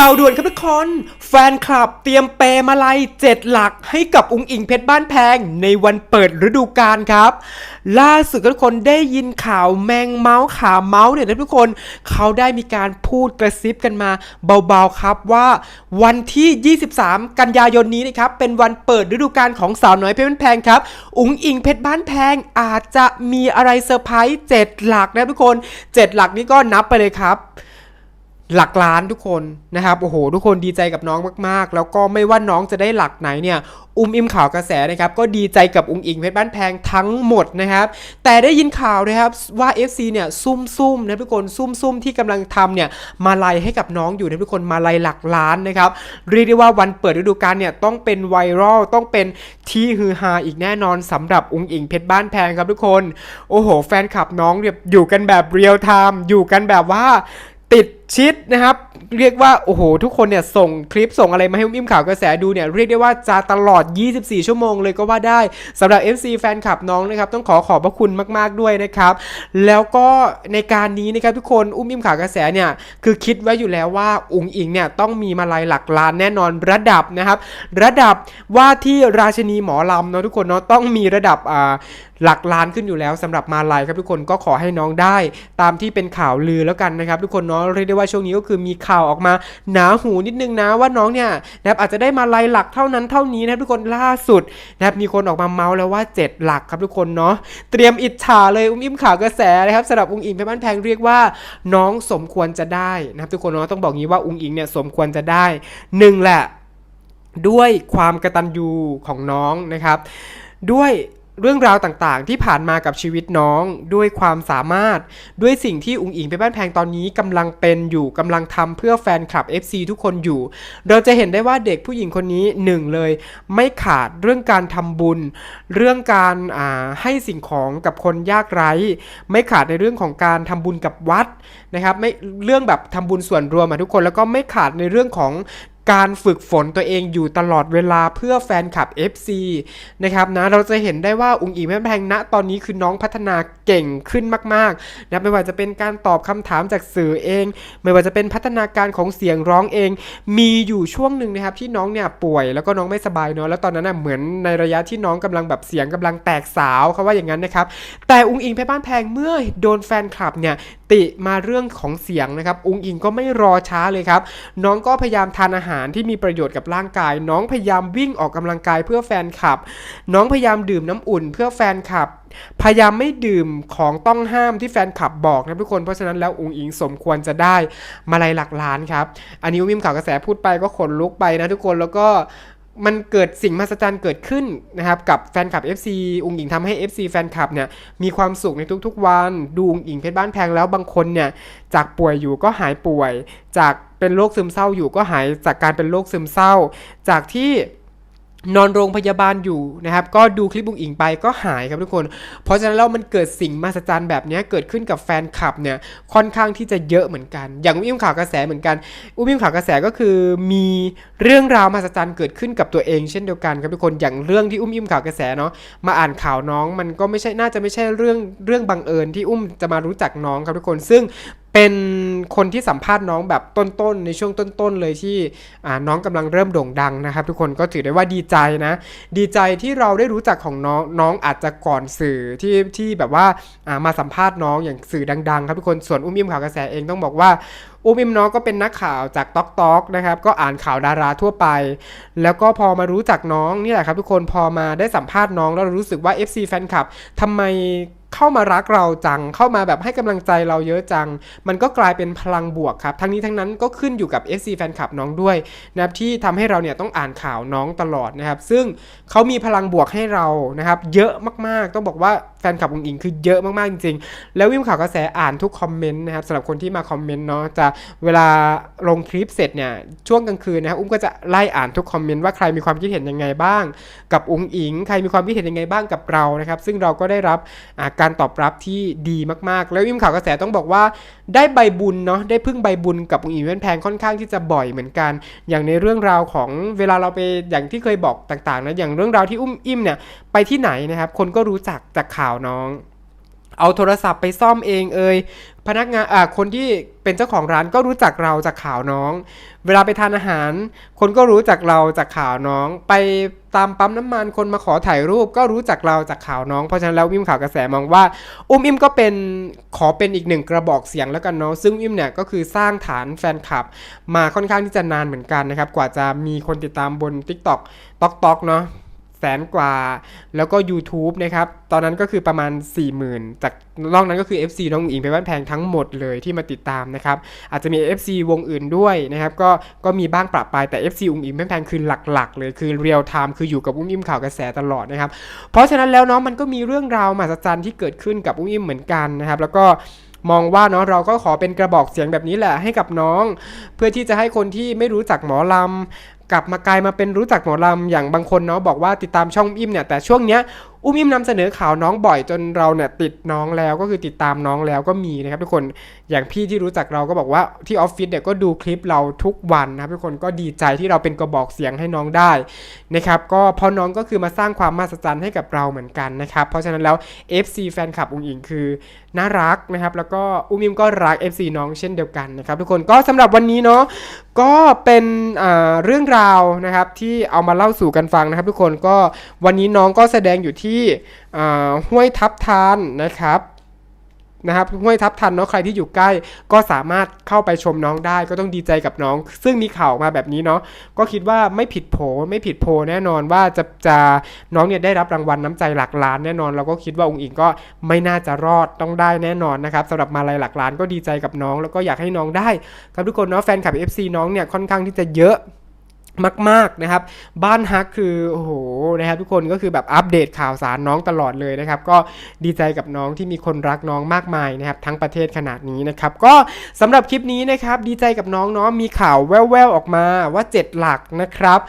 ข่าวด่วนครับทุกคน แฟนคลับเตรียมเปย์มาลัยเจ็ดหลักให้กับอุงอิงเพชรบ้านแพงในวันเปิดฤดูกาลครับ ล่าสุดทุกคนได้ยินข่าวแมงเมาส์ขาเมาส์เนี่ยนะทุกคน เขาได้มีการพูดกระซิบกันมาเบาๆครับว่าวันที่ 23 กันยายนนี้นะครับเป็นวันเปิดฤดูกาลของสาวน้อยเพชรบ้านแพงครับ อุงอิงเพชรบ้านแพงอาจจะมีอะไรเซอร์ไพรส์เจ็ดหลักนะทุกคนเจ็ดหลักนี้ก็นับไปเลยครับ หลักล้านทุกคนนะครับโอ้โห ทุกคนดีใจกับน้องมากๆ แล้วก็ไม่ว่าน้องจะได้หลักไหนเนี่ยอุ้มอิมข่าวกระแสนะครับก็ดีใจกับอุงอิงเพชรบ้านแพงทั้งหมดนะครับแต่ได้ยินข่าวนะครับว่า FC เนี่ยซุ่มๆนะทุกคนซุ่มๆที่กำลังทำเนี่ยมาลัยให้กับน้องอยู่นะทุกคนมาลัยหลักล้านนะครับเรียกได้ว่าวันเปิดฤดูกาลเนี่ยต้องเป็นไวรัลต้องเป็นที่ฮือฮาอีกแน่นอนสำหรับอุงอิงเพชรบ้านแพงครับทุกคนโอ้โห แฟนคลับน้องเนี่ยอยู่กันแบบเรียลไทม์อยู่กันแบบว่าติด ชิดนะครับ เรียกว่า โอ้โห ทุกคนเนี่ย ส่งคลิปส่งอะไรมาให้อุ้มอิ่มข่าวกระแสดูเนี่ย เรียกได้ว่าจะตลอด 24 ชั่วโมงเลยก็ว่าได้สำหรับ FC แฟนคลับน้องนะครับ ต้องขอขอบพระคุณมาก ๆ ด้วยนะครับ แล้วก็ในการนี้นะครับทุกคนอุ้มอิ่มข่าวกระแสเนี่ย คือคิดไว้อยู่แล้วว่าอุงอิงเนี่ยต้องมีมาลัยหลักล้านแน่นอนระดับนะครับ ระดับว่าที่ราชินีหมอลำเนาะทุกคนเนาะต้องมีระดับอ่าหลักล้านขึ้นอยู่แล้วสำหรับมาลัยครับทุกคนก็ขอให้น้องได้ตามที่เป็นข่าวลือแล้วกันนะครับทุกคนเนาะเรียกได้ว่าช่วงนี้ก็คือมีข่าวออกมาหนาหูนิดนึงนะว่าน้องเนี่ยนะครับอาจจะได้มาลัยหลักเท่านั้นเท่านี้นะครับทุกคนล่าสุดนะครับมีคนออกมาเมาส์แล้วว่า 7 หลักครับทุกคนเนาะเตรียมอิจฉาเลยอุ้มอิ่มข่าวกระแสนะครับสำหรับอุ้งอิงเพชรบ้านแพงเรียกว่า น้องสมควรจะได้นะครับทุกคนเนาะต้องบอกงี้ว่าอุ้งอิงเนี่ยสมควรจะได้หนึ่งแหละด้วยความกระตันยูของน้องนะครับ ด้วย เรื่องราวต่างๆ ที่ผ่านมากับชีวิตน้องด้วยความสามารถด้วยสิ่งที่อุ๋งอิงเพชรบ้านแพงตอนนี้กำลังเป็นอยู่กำลังทำเพื่อแฟนคลับ FC ทุกคนอยู่ เราจะเห็นได้ว่าเด็กผู้หญิงคนนี้หนึ่งเลย ไม่ขาดเรื่องการทำบุญ เรื่องการาให้สิ่งของกับคนยากไร้ ไม่ขาดในเรื่องของการทำบุญกับวัดนะครับไม่เรื่องแบบทำบุญส่วนรวมอะทุกคนแล้วก็ไม่ขาดในเรื่องของ การฝึกฝนตัวเองอยู่ตลอดเวลาเพื่อแฟนคลับ FC นะครับนะเราจะเห็นได้ว่าอุงอิงแม่แพงณตอนนี้คือน้องพัฒนาเก่งขึ้นมากๆนะไม่ว่าจะเป็นการตอบคำถามจากสื่อเอง ไม่ว่าจะเป็นพัฒนาการของเสียงร้องเอง มีอยู่ช่วงหนึ่งนะครับที่น้องเนี่ยป่วยแล้วก็น้องไม่สบายเนาะแล้วตอนนั้นน่ะเหมือนในระยะที่น้องกำลังแบบเสียงกำลังแตกสาวเขาว่าอย่างนั้นนะครับแต่อุงอิงเพชรบ้านแพงเมื่อโดนแฟนคลับเนี่ยติมาเรื่องของเสียงนะครับอุงอิงก็ไม่รอช้าเลยครับน้องก็พยายามทานอาหารที่มีประโยชน์กับร่างกาย น้องพยายามวิ่งออกกำลังกายเพื่อแฟนคลับ น้องพยายามดื่มน้ำอุ่นเพื่อแฟนคลับ พยายามไม่ดื่มของต้องห้ามที่แฟนคลับบอกนะทุกคนเพราะฉะนั้นแล้วอุงอิงสมควรจะได้มาลัยหลักล้านครับอันนี้วิมข่าวกระแสพูดไปก็ขนลุกไปนะทุกคนแล้วก็มันเกิดสิ่งมหัศจรรย์เกิดขึ้นนะครับกับแฟนคลับ FC อุงอิงทำให้ FC แฟนคลับเนี่ยมีความสุขในทุกๆวัน ดูอุงอิงเพชรบ้านแพงแล้วบางคนเนี่ยจากป่วยอยู่ก็หายป่วย จาก เป็นโรคซึมเศร้าอยู่ก็หายจากการเป็นโรคซึมเศร้า จากที่นอนโรงพยาบาลอยู่นะครับ ก็ดูคลิปบุงอิงไปก็หายครับทุกคน เพราะฉะนั้นแล้วมันเกิดสิ่งมหัศจรรย์แบบนี้เกิดขึ้นกับแฟนคลับเนี่ยค่อนข้างที่จะเยอะเหมือนกัน อย่างอุ้มข่าวกระแสเหมือนกัน อุ้มข่าวกระแสก็คือมีเรื่องราวมหัศจรรย์เกิดขึ้นกับตัวเองเช่นเดียวกันครับทุกคน อย่างเรื่องที่อุ้มอิ่มข่าวกระแสเนาะ มาอ่านข่าวน้องมันก็ไม่ใช่ น่าจะไม่ใช่เรื่องเรื่องบังเอิญที่อุ้มจะมารู้จักน้องครับทุกคน ซึ่ง เป็นคนที่สัมภาษณ์น้องแบบต้นๆ ในช่วงต้นๆ เลยที่น้องกำลังเริ่มโด่งดังนะครับ ทุกคนก็ถือได้ว่าดีใจนะ ดีใจที่เราได้รู้จักของน้องน้องอาจจะก่อนสื่อที่ที่แบบว่ามาสัมภาษณ์น้องอย่างสื่อดังๆ ครับทุกคนส่วนอุ้มอิมข่าวกระแสเองต้องบอกว่าอุ้มอิมน้องก็เป็นนักข่าวจากต๊อกต๊อกนะครับก็อ่านข่าวดาราทั่วไป แล้วก็พอมารู้จักน้องนี่แหละครับทุกคนพอมาได้สัมภาษณ์น้องแล้วรู้สึกว่า FC แฟนคลับทำไม เข้ามารักเราจัง เข้ามาแบบให้กำลังใจเราเยอะจัง มันก็กลายเป็นพลังบวกครับ ทั้งนี้ทั้งนั้นก็ขึ้นอยู่กับ FC แฟนคลับน้องด้วยนะครับที่ทำให้เราเนี่ยต้องอ่านข่าวน้องตลอดนะครับ ซึ่งเขามีพลังบวกให้เรานะครับ เยอะมากๆ ต้องบอกว่า ฟนคลับองอิงคือเยอะมากๆจริงๆ แล้ววิมข่าวกระแสอ่านทุกคอมเมนต์นะครับสำหรับคนที่มาคอมเมนต์เนาะจะเวลาลงคลิปเสร็จเนี่ยช่วงกลางคืนนะครับอุ้มก็จะไล่อ่านทุกคอมเมนต์ว่าใครมีความคิดเห็นยังไงบ้าง กับองอิง ใครมีความคิดเห็นยังไงบ้างกับเรานะครับซึ่งเราก็ได้รับการตอบรับที่ดีมากๆ แล้ววิมข่าวกระแสต้องบอกว่าได้ใบบุญเนาะได้พึ่งใบบุญกับองอิงเว้นแพงค่อนข้างที่จะบ่อยเหมือนกัน อย่างในเรื่องราวของเวลาเราไปอย่างที่เคยบอกต่างๆนะอย่างเรื่องราวที่อุ้มอิ่มเนี่ยไปที่ไหนนะครับคนก็รู้จักจากข่าวน้อง เอาโทรศัพท์ไปซ่อมเองเอ่ยพนักงานอ่าคนที่เป็นเจ้าของร้านก็รู้จักเราจากข่าวน้อง เวลาไปทานอาหาร คนก็รู้จักเราจากข่าวน้อง ไปตามปั๊มน้ำมันคนมาขอถ่ายรูปก็รู้จักเราจากข่าวน้อง เพราะฉะนั้นแล้ววิมข่าวกระแสมองว่า อุ้มอิมก็เป็นขอเป็นอีกหนึ่งกระบอกเสียงแล้วกันเนาะซึ่งอิมเนี่ยก็คือสร้างฐานแฟนคลับ มาค่อนข้างที่จะนานเหมือนกันนะครับกว่าจะมีคนติดตามบน TikTok ตอกตอกเนาะ นกว่า แล้วก็ YouTube นะครับ ตอนนั้นก็คือประมาณ 40,000 จากนอกนั้นก็คือ FC น้องอุ๋งอิงไปบ้านแพงทั้งหมดเลยที่มาติดตามนะครับ อาจจะมี FC วงอื่นด้วยนะครับ ก็ก็มีบ้างประปรายแต่ FC อุ๋งอิงแพงคือหลักๆ เลยคือเรียลไทม์คืออยู่กับอุ้มอิมข่าวกระแสตลอดนะครับ เพราะฉะนั้นแล้วเนาะมันก็มีเรื่องราวมหัศจรรย์ที่เกิดขึ้นกับอุ้มอิมเหมือนกันนะครับ แล้วก็มองว่าเนาะเราก็ขอเป็นกระบอกเสียงแบบนี้แหละให้กับน้อง เพื่อที่จะให้คนที่ไม่รู้จักหมอลำ กลับมากลายมาเป็นรู้จักหมอลำอย่างบางคนเนาะบอกว่าติดตามช่องอุ้มอิมเนี่ยแต่ช่วงเนี้ยอุ้มอิมนำเสนอข่าวน้องบ่อยจนเราเนี่ยติดน้องแล้วก็คือติดตามน้องแล้วก็มีนะครับทุกคนอย่างพี่ที่รู้จักเราก็บอกว่าที่ออฟฟิศเนี่ยก็ดูคลิปเราทุกวันนะครับทุกคนก็ดีใจที่เราเป็นกระบอกเสียงให้น้องได้นะครับก็เพราะน้องก็คือมาสร้างความมหัศจรรย์ให้กับเราเหมือนกันนะครับเพราะฉะนั้นแล้ว FC แฟนคลับอุ้งอิงคือน่ารักนะครับแล้วก็อุ้มอิมก็รัก FC น้องเช่นเดียวกันนะครับทุกคนก็สำหรับวันนี้เนาะ ก็เป็นเรื่องราวนะครับที่เอามาเล่าสู่กันฟังนะครับทุกคนก็วันนี้น้องก็แสดงอยู่ที่ห้วยทับทานนะครับ นะครับห้วยทับทันเนาะใครที่อยู่ใกล้ ก็สามารถเข้าไปชมน้องได้ก็ต้องดีใจกับน้อง ซึ่งมีข่าวมาแบบนี้เนาะก็คิดว่าไม่ผิดโผไม่ผิดโพแน่นอนว่าจะจะน้องเนี่ยได้รับรางวัลน้ำใจหลักล้านแน่นอนเราก็คิดว่าองค์อิงก็ไม่น่าจะรอดต้องได้แน่นอนนะครับสำหรับมาลัยหลักล้านก็ดีใจกับน้อง แล้วก็อยากให้น้องได้ครับทุกคนเนาะแฟนคลับ FC น้องเนี่ยค่อนข้างที่จะเยอะ มากๆนะครับ บ้านฮักคือโอ้โหนะครับทุกคนก็คือแบบอัปเดตข่าวสารน้องตลอดเลยนะครับ ก็ดีใจกับน้องที่มีคนรักน้องมากมายนะครับทั้งประเทศขนาดนี้นะครับ ก็สำหรับคลิปนี้นะครับดีใจกับน้องเนาะมีข่าวแว่วๆออกมาว่า 7 หลักนะครับ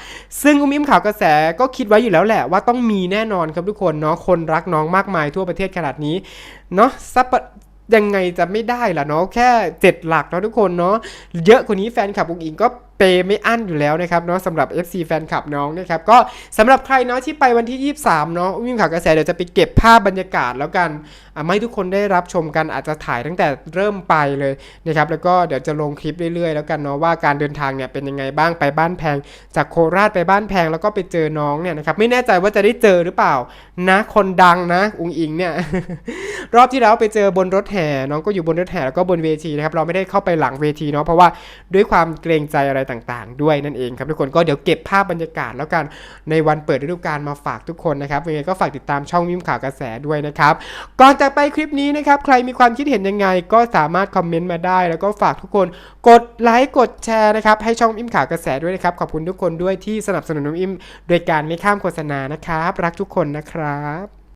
ซึ่งอุ้มอิมข่าวกระแสก็คิดไว้อยู่แล้วแหละว่าต้องมีแน่นอนครับทุกคนเนาะคนรักน้องมากมายทั่วประเทศขนาดนี้เนาะซับยังไงจะไม่ได้ล่ะเนาะแค่ 7 หลักเนาะทุกคนเนาะเยอะกว่านี้แฟนคลับอุงอิงก็ เปไม่อั้นอยู่แล้วนะครับเนาะสำหรับ FC แฟนคลับน้องนะครับก็สำหรับใครเนาะที่ไปวันที่ 23เนาะวิ่งข่าวกระแสเดี๋ยวจะไปเก็บภาพบรรยากาศแล้วกันอะไม่ให้ทุกคนได้รับชมกันอาจจะถ่ายตั้งแต่เริ่มไปเลยนะครับแล้วก็เดี๋ยวจะลงคลิปเรื่อยๆ แล้วกันเนาะว่าการเดินทางเนี่ยเป็นยังไงบ้างไปบ้านแพง จากโคราชไปบ้านแพงแล้วก็ไปเจอน้องเนี่ยนะครับไม่แน่ใจว่าจะได้เจอหรือเปล่านะคนดังนะอุงอิงเนี่ยรอบที่แล้วไปเจอบนรถแห่น้องก็อยู่บนรถแห่แล้วก็บนเวทีนะครับเราไม่ได้เข้าไปหลังเวทีเนาะเพราะว่าด้วยความเกรงใจอะไรต่างๆ ด้วยนั่นเองครับทุกคนก็เดี๋ยวเก็บภาพบรรยากาศแล้วกันในวันเปิดฤดูกาลมาฝากทุกคนนะครับยังไงก็ฝากติดตามช่องมิมข่าวกระแสด้วยนะครับก่อนจากไปคลิปนี้นะครับใครมีความคิดเห็นยังไง ก็สามารถคอมเมนต์มาได้ แล้วก็ฝากทุกคนกดไลค์กดแชร์นะครับให้ช่องมิมข่าวกระแสด้วยนะครับขอบคุณทุกคนด้วยที่สนับสนุนน้องอิมโดยการไม่ข้ามโฆษณานะครับรักทุกคนนะครับ